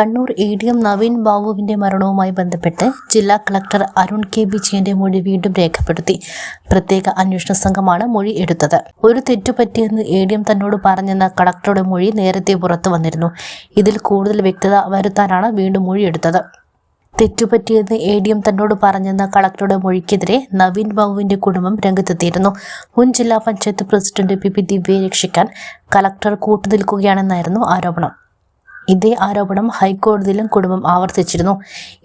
Kannur A D M Naveen ബാബുവിന്റെ മരണവുമായി ബന്ധപ്പെട്ട് ജില്ലാ കളക്ടർ അരുൺ കെ വിജയന്റെ മൊഴി വീണ്ടും രേഖപ്പെടുത്തി. പ്രത്യേക അന്വേഷണ സംഘമാണ് മൊഴി എടുത്തത്. ഒരു തെറ്റുപറ്റിയെന്ന് എ ഡി എം തന്നോട് പറഞ്ഞെന്ന കളക്ടറുടെ മൊഴി നേരത്തെ പുറത്തു വന്നിരുന്നു. ഇതിൽ കൂടുതൽ വ്യക്തത വരുത്താനാണ് വീണ്ടും മൊഴി എടുത്തത്. തെറ്റുപറ്റിയെന്ന് എ ഡി എം തന്നോട് പറഞ്ഞെന്ന കളക്ടറുടെ മൊഴിക്കെതിരെ നവീൻ ബാബുവിന്റെ കുടുംബം രംഗത്തെത്തിയിരുന്നു. മുൻ ജില്ലാ പഞ്ചായത്ത് പ്രസിഡന്റ് പി പി ദിവ്യയെ രക്ഷിക്കാൻ കളക്ടർ കൂട്ടുനിൽക്കുകയാണെന്നായിരുന്നു ആരോപണം. ഇതേ ആരോപണം ഹൈക്കോടതിയിലും കുടുംബം ആവർത്തിച്ചിരുന്നു.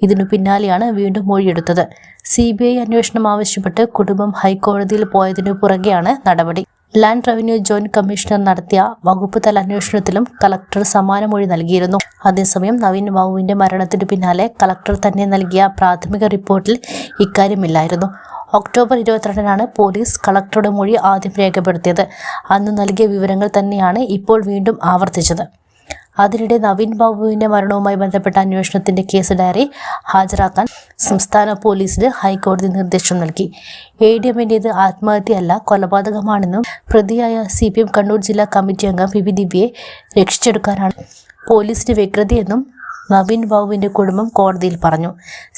ഇതിനു പിന്നാലെയാണ് വീണ്ടും മൊഴിയെടുത്തത്. സി ബി ഐ അന്വേഷണം ആവശ്യപ്പെട്ട് കുടുംബം ഹൈക്കോടതിയിൽ പോയതിനു പുറകെയാണ് നടപടി. ലാൻഡ് റവന്യൂ ജോയിന്റ് കമ്മീഷണർ നടത്തിയ വകുപ്പ് തല അന്വേഷണത്തിലും കളക്ടർ സമാന മൊഴി നൽകിയിരുന്നു. അതേസമയം നവീൻ ബാബുവിന്റെ മരണത്തിനു പിന്നാലെ കളക്ടർ തന്നെ നൽകിയ പ്രാഥമിക റിപ്പോർട്ടിൽ ഇക്കാര്യമില്ലായിരുന്നു. ഒക്ടോബർ ഇരുപത്തിരണ്ടിനാണ് പോലീസ് കളക്ടറുടെ മൊഴി ആദ്യം രേഖപ്പെടുത്തിയത്. അന്ന് നൽകിയ വിവരങ്ങൾ തന്നെയാണ് ഇപ്പോൾ വീണ്ടും ആവർത്തിച്ചത്. അതിനിടെ നവീൻ ബാബുവിന്റെ മരണവുമായി ബന്ധപ്പെട്ട അന്വേഷണത്തിന്റെ കേസ് ഡയറി ഹാജരാക്കാൻ സംസ്ഥാന പോലീസിന് ഹൈക്കോടതി നിർദ്ദേശം നൽകി. എ ഡി എമ്മിന്റേത് ആത്മഹത്യയല്ല കൊലപാതകമാണെന്നും പ്രതിയായ സി പി എം കണ്ണൂർ ജില്ലാ കമ്മിറ്റി അംഗം പി വി ദിവ്യയെ രക്ഷിച്ചെടുക്കാനാണ് പോലീസിന്റെ വ്യഗ്രതയെന്നും നവീൻ ബാബുവിന്റെ കുടുംബം കോടതിയിൽ പറഞ്ഞു.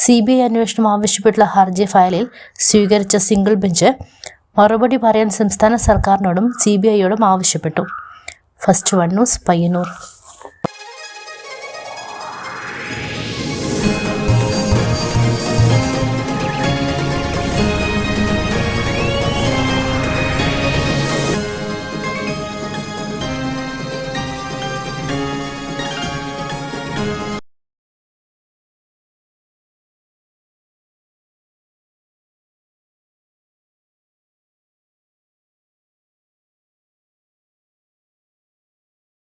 സി ബി ഐ അന്വേഷണം ആവശ്യപ്പെട്ടുള്ള ഹർജി ഫയലിൽ സ്വീകരിച്ച സിംഗിൾ ബെഞ്ച് മറുപടി പറയാൻ സംസ്ഥാന സർക്കാരിനോടും സി ബി ഐയോടും ആവശ്യപ്പെട്ടു. First one news Payyannur.